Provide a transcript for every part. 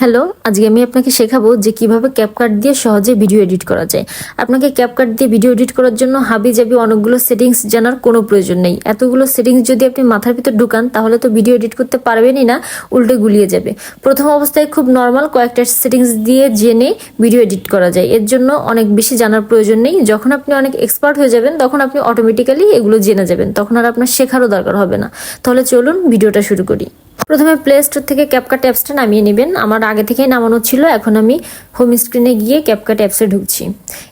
Hello, আজকে আমি আপনাকে শেখাবো যে কীভাবে ক্যাপকাট দিয়ে সহজে ভিডিও এডিট করা যায়। আপনাকে ক্যাপকাট দিয়ে ভিডিও এডিট করার জন্য হাবি জাবি অনেকগুলো সেটিংস জানার কোনো প্রয়োজন নেই। এতগুলো সেটিংস যদি আপনি মাথার ভিতর ঢুকান, তাহলে তো ভিডিও এডিট করতে পারবেনই না, উল্টে গুলিয়ে যাবে। প্রথম অবস্থায় খুব নর্মাল কয়েকটা সেটিংস দিয়ে জেনে ভিডিও এডিট করা যায়। এর জন্য অনেক বেশি জানার প্রয়োজন নেই। যখন আপনি অনেক এক্সপার্ট হয়ে যাবেন, তখন আপনি অটোমেটিক্যালি এগুলো জেনে যাবেন। তখন আর আপনার শেখারও দরকার হবে না। তাহলে চলুন ভিডিওটা শুরু করি। প্রথমে প্লে স্টোর থেকে ক্যাপকাট অ্যাপসটা নামিয়ে নেবেন। আমার আগে থেকেই নামানো ছিল, এখন আমি হোম স্ক্রিনে গিয়ে ক্যাপকাট অ্যাপসে ঢুকছি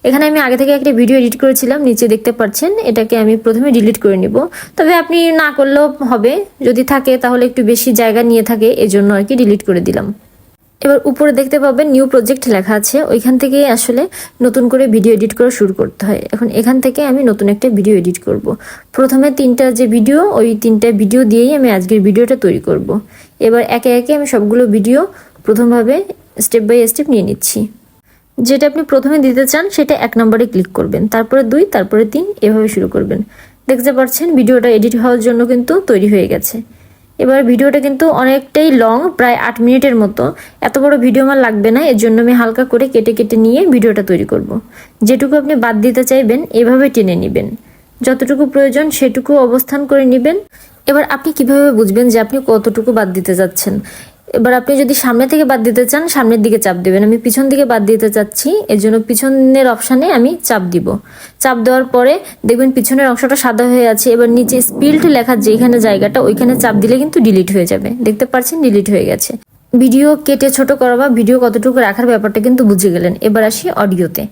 এখানে আমি আগে থেকে একটা ভিডিও এডিট করেছিলাম, নিচে দেখতে পাচ্ছেন, এটাকে আমি প্রথমে ডিলিট করে নিব তবে আপনি না করলেও হবে, যদি থাকে তাহলে একটু বেশি জায়গা নিয়ে থাকে, এজন্য আর কি ডিলিট করে দিলাম এবার উপরে দেখতে পাবেন নিউ প্রজেক্ট লেখা আছে, ওইখান থেকে আসলে নতুন করে ভিডিও এডিট করা শুরু করতে হয় এখন এখান থেকে আমি নতুন একটা ভিডিও এডিট করব। প্রথমে তিনটা যে ভিডিও ওই তিনটা ভিডিও দিয়েই আমি আজকের ভিডিওটা তৈরি করব। এবার একে একে আমি সবগুলো ভিডিও প্রথমভাবে স্টেপ বাই স্টেপ নিয়ে নিচ্ছি। যেটা আপনি প্রথমে দিতে চান, সেটা এক নম্বরে ক্লিক করবেন। তারপরে দুই, তারপরে তিন, এভাবে শুরু করবেন। দেখতে পাচ্ছেন, ভিডিওটা এডিট হওয়ার জন্য কিন্তু তৈরি হয়ে গেছে। এবার ভিডিওটা কিন্তু অনেকটাই লং প্রায় আট মিনিটের মতো। এত বড় ভিডিও আমার লাগবে না, এর জন্য আমি হালকা করে কেটে কেটে নিয়ে ভিডিওটা তৈরি করব। যেটুকু আপনি বাদ দিতে চাইবেন, এভাবে টেনে নেবেন। যতটুকু প্রয়োজন, সেটুকু অবস্থান করে নেবেন। এবার আপনি কীভাবে বুঝবেন যে আপনি কতটুকু বাদ দিতে যাচ্ছেন? এবার আপনি যদি সামনে থেকে বাদ দিতে চান, সামনের দিকে চাপ দেবেন। আমি পিছন দিকে বাদ দিতে চাচ্ছি এর জন্য পিছনের অপশানে আমি চাপ দিব। চাপ দেওয়ার পরে দেখবেন পিছনের অংশটা সাদা হয়ে আছে, এবার নিচে স্পিল্ড লেখার যেখানে জায়গাটা, ওইখানে চাপ দিলে কিন্তু ডিলিট হয়ে যাবে। দেখতে পাচ্ছেন ডিলিট হয়ে গেছে। ভিডিও কেটে ছোট করা বা ভিডিও কতটুকু রাখার ব্যাপারটা কিন্তু বুঝে গেলেন। এবার আসি অডিওতে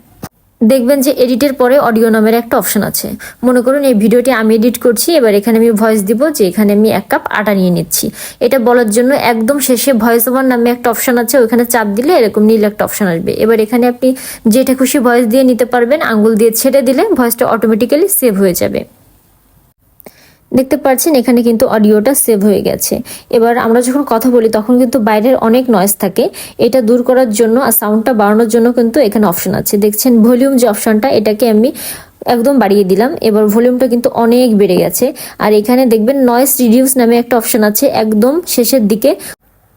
দেখবেন যে এডিটের পরে অডিও নামের একটা অপশন আছে। মনে করুন এই ভিডিওটি আমি এডিট করছি, এবার এখানে আমি ভয়েস দিব যে এখানে আমি এক কাপ আটা নিয়ে নিচ্ছি। এটা বলার জন্য একদম শেষে ভয়েস ওভার নামে একটা অপশন আছে, ওইখানে চাপ দিলে এরকম নীল একটা অপশন আসবে। এবার এখানে আপনি যেটা খুশি ভয়েস দিয়ে নিতে পারবেন আঙ্গুল দিয়ে ছেড়ে দিলে ভয়েসটা অটোমেটিক্যালি সেভ হয়ে যাবে। দেখতে পাচ্ছেন, এখানে কিন্তু অডিওটা সেভ হয়ে গেছে। এবার আমরা যখন কথা বলি, তখন কিন্তু বাইরের অনেক নয়েজ থাকে। এটা দূর করার জন্য আর সাউন্ডটা বাড়ানোর জন্য কিন্তু এখানে অপশন আছে। দেখছেন ভলিউম যে অপশনটা এটাকে আমি একদম বাড়িয়ে দিলাম। এবার ভলিউমটা কিন্তু অনেক বেড়ে গেছে। আর এখানে দেখবেন নয়েজ রিডিউস নামে একটা অপশন আছে, একদম শেষের দিকে।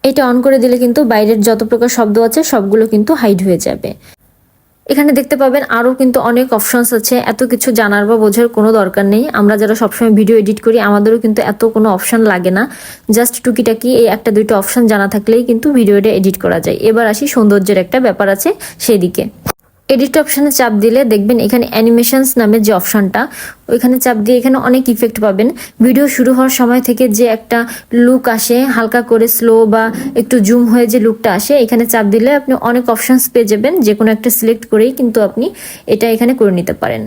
এটা অন করে দিলে কিন্তু বাইরের যত প্রকার শব্দ আছে, সবগুলো কিন্তু হাইড হয়ে যাবে। এখানে দেখতে পাবেন আরও কিন্তু অনেক অপশনস আছে। এত কিছু জানার বা বোঝার কোনো দরকার নেই। আমরা যারা সবসময় ভিডিও এডিট করি, আমাদেরও কিন্তু এত কোনো অপশন লাগে না। জাস্ট টুকিটাকি এই একটা দুইটা অপশন জানা থাকলেই কিন্তু ভিডিওটা এডিট করা যায়। এবার আসি সৌন্দর্যের একটা ব্যাপার আছে সেদিকে। এডিট অপশানে চাপ দিলে দেখবেন এখানে অ্যানিমেশনস নামের যে অপশানটা ওইখানে চাপ দিয়ে এখানে অনেক ইফেক্ট পাবেন। ভিডিও শুরু হওয়ার সময় থেকে যে একটা লুক আসে, হালকা করে স্লো বা একটু জুম হয়ে যে লুকটা আসে, এখানে চাপ দিলে আপনি অনেক অপশনস পেয়ে যাবেন। যে কোনো একটা সিলেক্ট করেই কিন্তু আপনি এটা এখানে করে নিতে পারেন।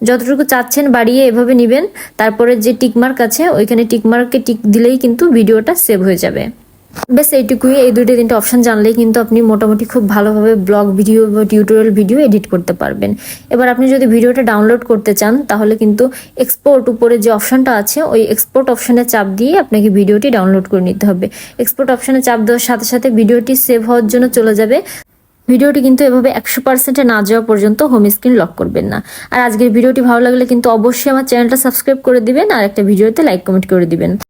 যতটুকু চাচ্ছেন বাড়িয়ে এভাবে নেবেন। তারপরে যে টিকমার্ক আছে, ওইখানে টিকমার্কে টিক দিলেই কিন্তু ভিডিওটা সেভ হয়ে যাবে। বেশ এইটুকুই। এই দুটো তিনটে অপশন জানলেই কিন্তু আপনি মোটামুটি খুব ভালোভাবে ব্লগ ভিডিও বা টিউটোরিয়াল ভিডিও এডিট করতে পারবেন। এবার আপনি যদি ভিডিওটা ডাউনলোড করতে চান, তাহলে কিন্তু এক্সপোর্ট উপরে যে অপশনটা আছে, ওই এক্সপোর্ট অপশনে চাপ দিয়ে আপনাকে ভিডিওটি ডাউনলোড করে নিতে হবে। এক্সপোর্ট অপশনে চাপ দেওয়ার সাথে সাথে ভিডিওটি সেভ হওয়ার জন্য চলে যাবে। ভিডিওটি কিন্তু এভাবে একশো পার্সেন্টে না যাওয়া পর্যন্ত হোম স্ক্রিন লক করবেন না। আর আজকের ভিডিওটি ভালো লাগলে কিন্তু অবশ্যই আমার চ্যানেলটা সাবস্ক্রাইব করে দিবেন, আর একটা ভিডিওতে লাইক কমেন্ট করে দিবেন।